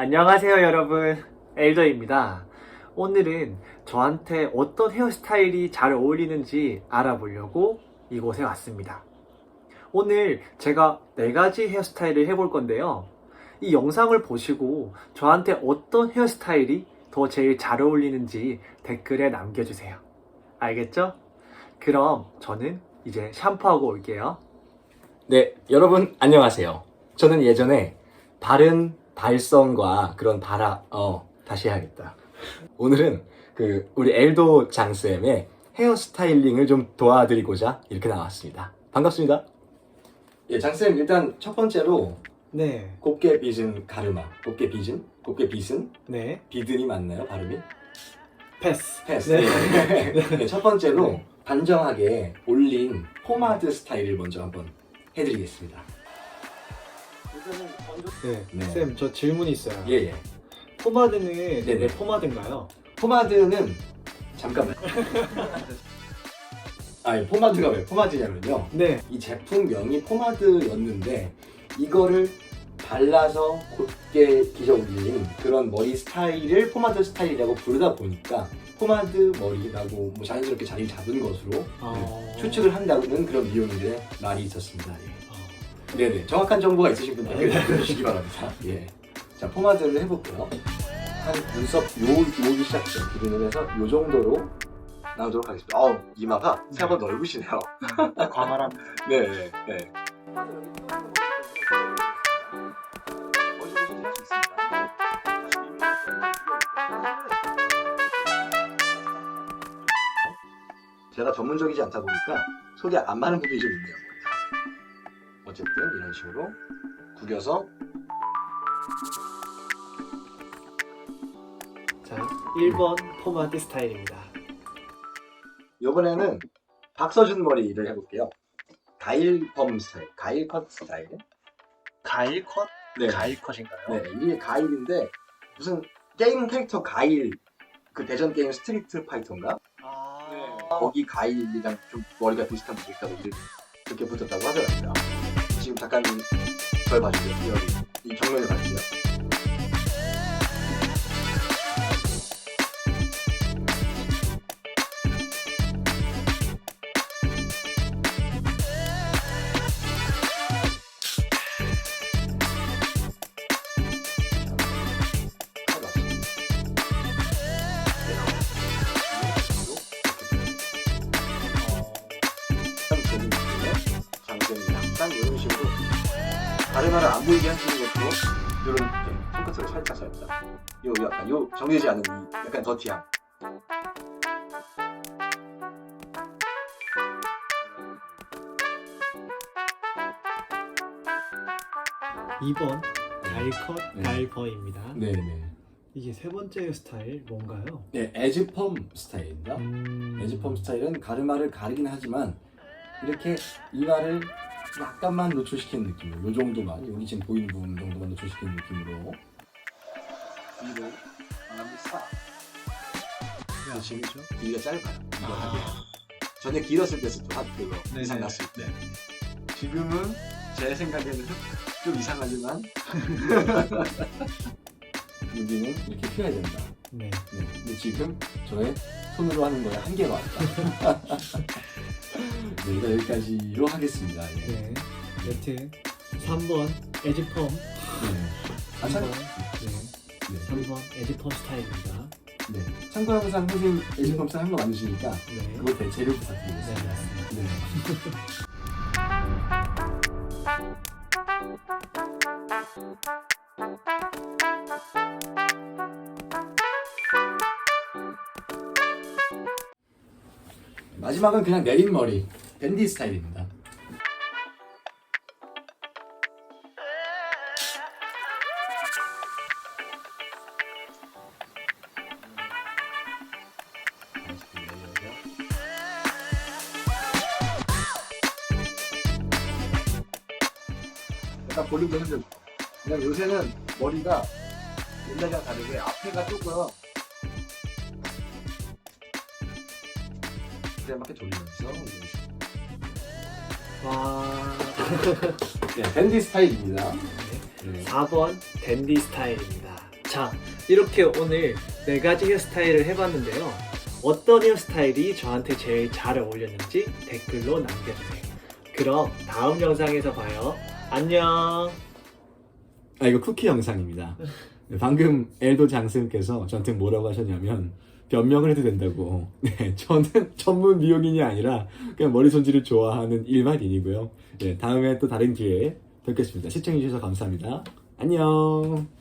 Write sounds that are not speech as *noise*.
안녕하세요, 여러분. 엘더입니다. 오늘은 저한테 어떤 헤어스타일이 잘 어울리는지 알아보려고 이곳에 왔습니다. 오늘 제가 네 가지 헤어스타일을 해볼 건데요. 이 영상을 보시고 저한테 어떤 헤어스타일이 더 제일 잘 어울리는지 댓글에 남겨주세요. 알겠죠? 그럼 저는 이제 샴푸하고 올게요. 네, 여러분 안녕하세요. 저는 예전에 바른 발성과 그런 바라 어 다시 해야겠다. 오늘은 그 우리 엘도 장쌤의 헤어스타일링을 좀 도와드리고자 이렇게 나왔습니다. 반갑습니다. 예, 장쌤 일단 첫 번째로 네, 곱게 빚은 가르마, 곱게 빚은, 곱게 빚은 네, 비든이 맞나요 발음이? 패스. 패스. 네. 네, 첫 번째로 네. 단정하게 올린 포마드 스타일을 먼저 한번 해드리겠습니다. 네, 네. 쌤, 저 질문이 있어요. 예, 예. 포마드는 네네. 왜 포마드인가요? 포마드는 잠깐만. 아니 포마드가 왜 포마드냐면요. 네, 이 제품명이 포마드였는데 이거를 발라서 곧게 기저 올린 그런 머리 스타일을 포마드 스타일이라고 부르다 보니까 포마드 머리라고 뭐 자연스럽게 자리를 잡은 것으로 어... 네, 추측을 한다는 그런 미용들의 말이 있었습니다. 예. 어, 네네 정확한 정보가 있으신 분 댓글 남겨주시기 바랍니다. 예. 자 포마드를 해볼게요. 한 눈썹 요 요기 시작죠. 기준으로 해서 요 정도로 나오도록 하겠습니다. 어우 이마가 생각보다 넓으시네요. 광활함. 네, 네, 네. 제가 전문적이지 않다 보니까 속이 안 맞는 부분이 좀 있네요. 어쨌든 이런 식으로 구겨서 자, 1번 포마드 스타일입니다. 이번에는 박서준 머리를 해볼게요. 가일펌 스타일, 가일컷 스타일. 가일 컷? 네. 가일 컷인가요? 네, 이게 가일인데 무슨 게임 캐릭터 가일 그 대전 게임 스트리트 파이터인가? 아, 네. 거기 가일이랑 좀 머리가 비슷한 분이 있다고 이름 그렇게 붙었다고 하더라고요. 지금 잠깐 절 봐주세요. 여기 이 정면을 봐주세요. 식으로 가르마를 안 보이게 해주는 것도 이런 손끝으로 살짝 살짝 요 약간 요 정해지지 않은 이 약간 더티함 2번 가일컷 네. 가일퍼입니다. 네네 이게 세 번째 스타일 뭔가요? 네 에즈펌 스타일입니다 음... 에즈펌 스타일은 가르마를 가르긴 하지만 이렇게 이마를 약간만 노출시키는 느낌으로 요 정도만 여기 지금 보이는 부분 정도만 노출시키는 느낌으로. 위로 지금 그렇죠? 길이가 짧아요. 이게 아. 전에 길었을 때도 한 그거 네네. 이상 났을 때. 지금은 제 생각에는 좀 이상하지만 *laughs* 여기는 이렇게 펴야 된다 네. 네. 근데 지금 저의 손으로 하는 거에 한계가 왔다 *laughs* 네, 일단 여기까지로 하겠습니다 예. 네. 여튼 3번 에지펌. 네. 아, 참, 3번. 네. 네. 3번 에지펌 스타일입니다. 네. 참고로 항상 선생님 에이전펌스 한거 많으시니까 네. 그거 대체로 네, 부탁드리겠습니다 맞습니다. 네. *laughs* *laughs* 마지막은 그냥 내린 머리 댄디 스타일입니다. 약간 볼륨도 흔들고 그냥 요새는 머리가 옛날이랑 다르게 앞에가 조금 이렇게 돌리면서 이런 식으로. 와. *laughs* 네, 댄디 스타일입니다. 네. 4번 댄디 스타일입니다. 자, 이렇게 오늘 네 가지 헤어스타일을 해봤는데요. 어떤 헤어 스타일이 저한테 제일 잘 어울렸는지 댓글로 남겨주세요. 그럼 다음 영상에서 봐요. 안녕. 아 이거 쿠키 영상입니다. 네, 방금 엘도 장쌤께서 저한테 뭐라고 하셨냐면 변명을 해도 된다고. *laughs* 네, 저는 전문 미용인이 아니라 그냥 머리 손질을 좋아하는 일반인이고요. 네, 다음에 또 다른 기회에 뵙겠습니다. 시청해주셔서 감사합니다. 안녕.